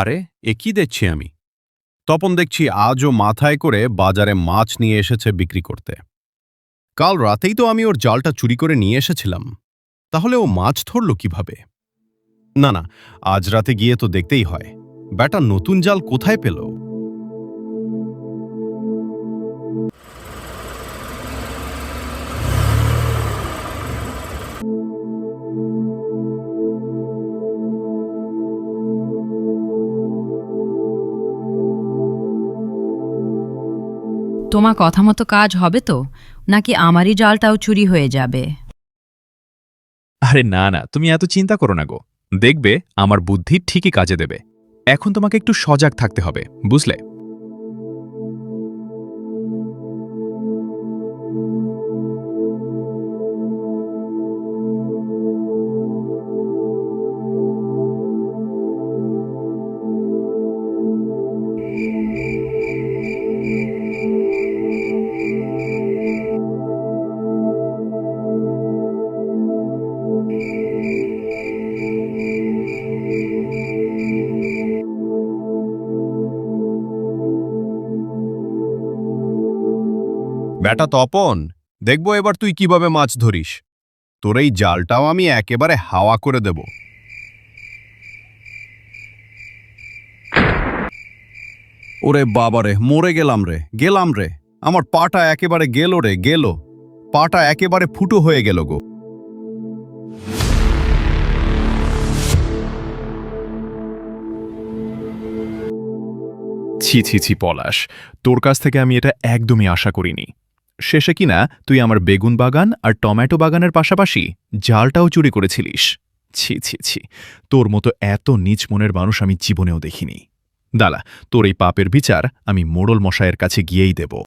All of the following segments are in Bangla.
আরে, এ কি দেখছি আমি? তপন দেখছি আজও মাথায় করে বাজারে মাছ নিয়ে এসেছে বিক্রি করতে। কাল রাতেই তো আমি ওর জালটা চুরি করে নিয়ে এসেছিলাম। তাহলে ও মাছ ধরল কীভাবে? না না, আজ রাতে গিয়ে তো দেখতেই হয়। ব্যাটা, নতুন জাল কোথায় পেল? তোমার কথা মতো কাজ হবে তো? নাকি আমারই জালটাও চুরি হয়ে যাবে? আরে না না, তুমি এত চিন্তা করো না গো। দেখবে, আমার বুদ্ধি ঠিকই কাজে দেবে। এখন তোমাকে একটু সজাগ থাকতে হবে, বুঝলে? ব্যাটা তপন দেখব এবার তুই কীভাবে মাছ ধরিস। তোর এই জালটাও আমি একেবারে হাওয়া করে দেব। ওরে বাবারে মরে গেলাম রে গেলাম রে। আমার পাটা একেবারে গেল রে গেল। পাটা একেবারে ফুটো হয়ে গেল গো। ছি ছি ছি পলাশ তোর কাছ থেকে আমি এটা একদমই আশা করিনি। শেষে কিনা তুই আমার বেগুন বাগান আর টমেটো বাগানের পাশাপাশি জালটাও চুরি করেছিলিস। ছি ছি ছি, তোর মতো এত নিচ মনের মানুষ আমি জীবনেও দেখিনি। দালা তোর এই পাপের বিচার আমি মোড়ল মশায়ের কাছে গিয়েই দেব।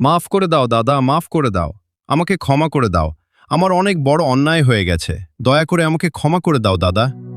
মাফ করে দাও, দাদা, মাফ করে দাও। আমাকে ক্ষমা করে দাও। আমার অনেক বড় অন্যায় হয়ে গেছে। দয়া করে আমাকে ক্ষমা করে দাও, দাদা।